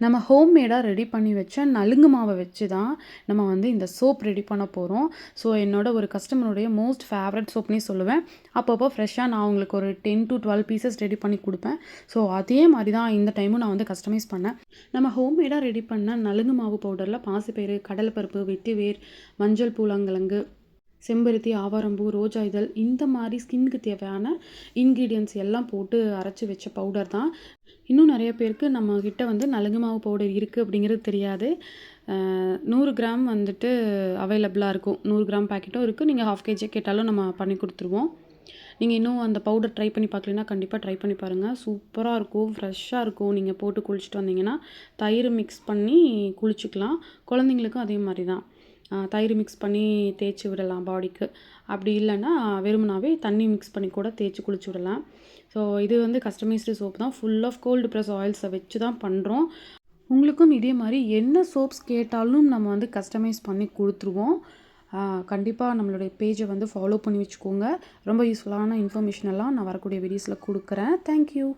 நம்ம ஹோம்மேடாக ரெடி பண்ணி வச்ச நலுங்கு மாவை வச்சு தான் நம்ம வந்து இந்த சோப் ரெடி பண்ண போகிறோம் ஸோ என்னோட ஒரு கஸ்டமருடைய மோஸ்ட் ஃபேவரட் சோப்னே சொல்லுவேன். அப்பப்போ ஃப்ரெஷ்ஷாக நான் உங்களுக்கு ஒரு ten to twelve pieces ready பண்ணி கொடுப்பேன். ஸோ அதே மாதிரி தான் இந்த டைமும் நான் வந்து கஸ்டமைஸ் பண்ணேன். நம்ம ஹோம்மேடாக ரெடி பண்ண நலுங்கு மாவு பவுடரில் பாசிப்பயிறு கடலைப்பருப்பு வெட்டிவேர் மஞ்சள் பூலங்கிழங்கு செம்பருத்தி ஆவாரம்பூ ரோஜா இதழ் இந்த மாதிரி ஸ்கின்னுக்கு தேவையான இன்க்ரீடியன்ஸ் எல்லாம் போட்டு அரைச்சி வச்ச பவுடர் தான். இன்னும் நிறைய பேருக்கு நம்ம கிட்ட வந்து நலுங்கு மாவு பவுடர் இருக்குது அப்படிங்கிறது தெரியாது. நூறு கிராம் வந்துட்டு அவைலபிளாக இருக்கும். நூறு கிராம் பேக்கெட்டும் இருக்குது நீங்கள் ஹாஃப் கேஜி கேட்டாலும் நம்ம பண்ணி கொடுத்துருவோம். நீங்கள் இன்னும் அந்த பவுடர் ட்ரை பண்ணி பார்க்கலனா கண்டிப்பாக ட்ரை பண்ணி பாருங்கள் சூப்பராக இருக்கும். ஃப்ரெஷ்ஷாக இருக்கும். நீங்கள் போட்டு குளிச்சுட்டு வந்தீங்கன்னா தயிர் மிக்ஸ் பண்ணி குளிச்சுக்கலாம். குழந்தைங்களுக்கும் அதே மாதிரி தான். தயிர் மிக்ஸ் பண்ணி தேய்ச்சி விடலாம் பாடிக்கு அப்படி இல்லைன்னா வெறுமனாவே தண்ணி மிக்ஸ் பண்ணி கூட தேய்ச்சி குளிச்சு விடலாம். ஸோ இது வந்து கஸ்டமைஸ்டு சோப் தான். ஃபுல் ஆஃப் கோல்டு ப்ரெஸ் ஆயில்ஸை வச்சு தான் பண்ணுறோம் உங்களுக்கும் இதே மாதிரி என்ன சோப்ஸ் கேட்டாலும் நம்ம வந்து கஸ்டமைஸ் பண்ணி கொடுத்துருவோம். கண்டிப்பாக நம்மளுடைய பேஜை வந்து ஃபாலோ பண்ணி வச்சுக்கோங்க. ரொம்ப யூஸ்ஃபுல்லான இன்ஃபர்மேஷன் எல்லாம் நான் வரக்கூடிய வீடியோஸில் கொடுக்குறேன். தேங்க்யூ